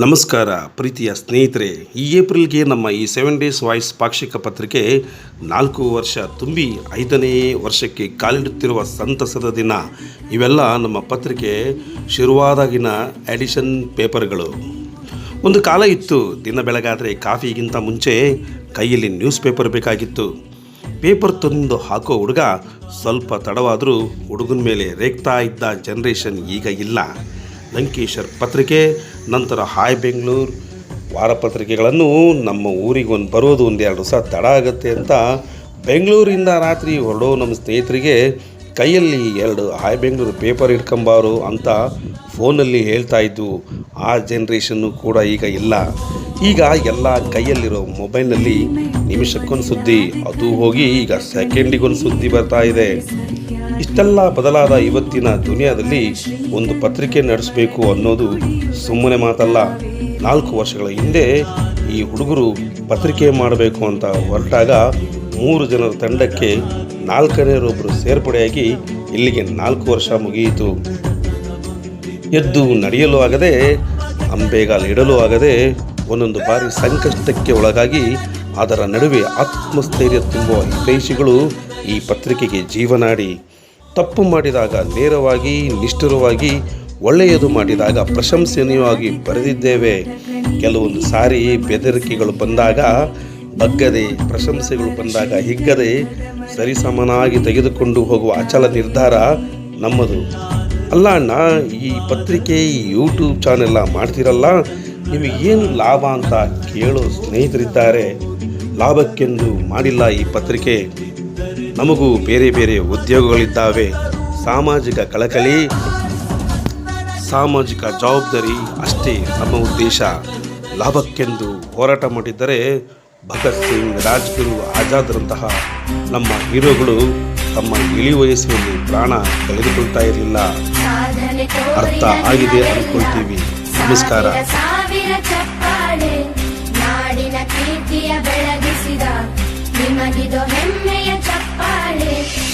ನಮಸ್ಕಾರ ಪ್ರೀತಿಯ ಸ್ನೇಹಿತರೆ, ಈ ಏಪ್ರಿಲ್ಗೆ ನಮ್ಮ ಈ ಸೆವೆನ್ ಡೇಸ್ ವಾಯ್ಸ್ ಪಾಕ್ಷಿಕ ಪತ್ರಿಕೆ ನಾಲ್ಕು ವರ್ಷ ತುಂಬಿ ಐದನೇ ವರ್ಷಕ್ಕೆ ಕಾಲಿಡುತ್ತಿರುವ ಸಂತಸದ ದಿನ. ಇವೆಲ್ಲ ನಮ್ಮ ಪತ್ರಿಕೆ ಶುರುವಾದಾಗಿನ ಎಡಿಷನ್ ಪೇಪರ್ಗಳು ಒಂದು ಕಾಲ ಇತ್ತು, ದಿನ ಬೆಳಗಾದರೆ ಕಾಫಿಗಿಂತ ಮುಂಚೆ ಕೈಯಲ್ಲಿ ನ್ಯೂಸ್ ಪೇಪರ್ ಬೇಕಾಗಿತ್ತು. ಪೇಪರ್ ತಂದು ಹಾಕೋ ಹುಡುಗ ಸ್ವಲ್ಪ ತಡವಾದರೂ ಹುಡುಗನ ಮೇಲೆ ರೇಗ್ತಾ ಇದ್ದ ಜನ್ರೇಷನ್ ಈಗ ಇಲ್ಲ. ಲಂಕೇಶರ್ ಪತ್ರಿಕೆ, ನಂತರ ಹಾಯ್ ಬೆಂಗಳೂರು. ವಾರಪತ್ರಿಕೆಗಳನ್ನು ನಮ್ಮ ಊರಿಗೆ ಒಂದು ಬರೋದು ಒಂದೆರಡು ದಿವಸ ತಡ ಆಗುತ್ತೆ ಅಂತ ಬೆಂಗಳೂರಿಂದ ರಾತ್ರಿ ಹೊರಡೋ ನಮ್ಮ ಸ್ನೇಹಿತರಿಗೆ ಕೈಯಲ್ಲಿ ಎರಡು ಹಾಯ್ ಬೆಂಗಳೂರು ಪೇಪರ್ ಇಟ್ಕೊಂಬಾರು ಅಂತ ಫೋನಲ್ಲಿ ಹೇಳ್ತಾ ಇದ್ದು, ಆ ಜನ್ರೇಷನ್ನು ಕೂಡ ಈಗ ಇಲ್ಲ. ಈಗ ಎಲ್ಲ ಕೈಯಲ್ಲಿರೋ ಮೊಬೈಲ್ನಲ್ಲಿ ನಿಮಿಷಕ್ಕೊಂದು ಸುದ್ದಿ ಅದು ಹೋಗಿ ಈಗ ಸೆಕೆಂಡಿಗೊಂದು ಸುದ್ದಿ ಬರ್ತಾ ಇದೆ. ಇಷ್ಟೆಲ್ಲ ಬದಲಾದ ಇವತ್ತಿನ ದುನಿಯಾದಲ್ಲಿ ಒಂದು ಪತ್ರಿಕೆ ನಡೆಸಬೇಕು ಅನ್ನೋದು ಸುಮ್ಮನೆ ಮಾತಲ್ಲ. ನಾಲ್ಕು ವರ್ಷಗಳ ಹಿಂದೆ ಈ ಹುಡುಗರು ಪತ್ರಿಕೆ ಮಾಡಬೇಕು ಅಂತ ಹೊರಟಾಗ ಮೂರು ಜನರ ತಂಡಕ್ಕೆ ನಾಲ್ಕನೇರೊಬ್ಬರು ಸೇರ್ಪಡೆಯಾಗಿ ಇಲ್ಲಿಗೆ ನಾಲ್ಕು ವರ್ಷ ಮುಗಿಯಿತು. ಎದ್ದು ನಡೆಯಲು ಆಗದೆ, ಅಂಬೆಗಾಲು ಇಡಲು ಆಗದೆ ಒಂದೊಂದು ಬಾರಿ ಸಂಕಷ್ಟಕ್ಕೆ ಒಳಗಾಗಿ ಅದರ ನಡುವೆ ಆತ್ಮಸ್ಥೈರ್ಯ ತುಂಬುವ ಹಿತೈಷಿಗಳು ಈ ಪತ್ರಿಕೆಗೆ ಜೀವನಾಡಿ. ತಪ್ಪು ಮಾಡಿದಾಗ ನೇರವಾಗಿ, ನಿಷ್ಠುರವಾಗಿ, ಒಳ್ಳೆಯದು ಮಾಡಿದಾಗ ಪ್ರಶಂಸನೀಯವಾಗಿ ಬರೆದಿದ್ದೇವೆ. ಕೆಲವೊಂದು ಸಾರಿ ಬೆದರಿಕೆಗಳು ಬಂದಾಗ, ಬಗ್ಗದೆ ಪ್ರಶಂಸೆಗಳು ಬಂದಾಗ ಹಿಗ್ಗದೆ ಸರಿಸಮನಾಗಿ ತೆಗೆದುಕೊಂಡು ಹೋಗುವ ಅಚಲ ನಿರ್ಧಾರ ನಮ್ಮದು. ಅಲ್ಲ ಅಣ್ಣ, ಈ ಪತ್ರಿಕೆ ಯೂಟ್ಯೂಬ್ ಚಾನೆಲ್ಲ ಮಾಡ್ತಿರಲ್ಲ? ಏನು ಲಾಭ ಅಂತ ಕೇಳೋ ಸ್ನೇಹಿತರಿದ್ದಾರೆ. ಲಾಭಕ್ಕೆಂದು ಮಾಡಿಲ್ಲ ಈ ಪತ್ರಿಕೆ. ನಮಗೂ ಬೇರೆ ಬೇರೆ ಉದ್ಯೋಗಗಳಿದ್ದಾವೆ. ಸಾಮಾಜಿಕ ಕಳಕಳಿ, ಸಾಮಾಜಿಕ ಜವಾಬ್ದಾರಿ ಅಷ್ಟೇ ನಮ್ಮ ಉದ್ದೇಶ. ಲಾಭಕ್ಕೆಂದು ಹೋರಾಟ ಮಾಡಿದ್ದರೆ ಭಗತ್ ಸಿಂಗ್, ರಾಜ್ಗುರು ಆಜಾದ್ರಂತಹ ನಮ್ಮ ಹೀರೋಗಳು ತಮ್ಮ ಇಳಿ ವಯಸ್ಸಿನಲ್ಲಿ ಪ್ರಾಣ ಕಳೆದುಕೊಳ್ತಾ ಇರಲಿಲ್ಲ. ಅರ್ಥ ಆಗಿದೆ ಅನ್ಕೊಳ್ತೀವಿ. ನಮಸ್ಕಾರ. ಬೆಳಗಿಸಿದ ನಿಮಗಿದು ಹೆಮ್ಮೆಯ party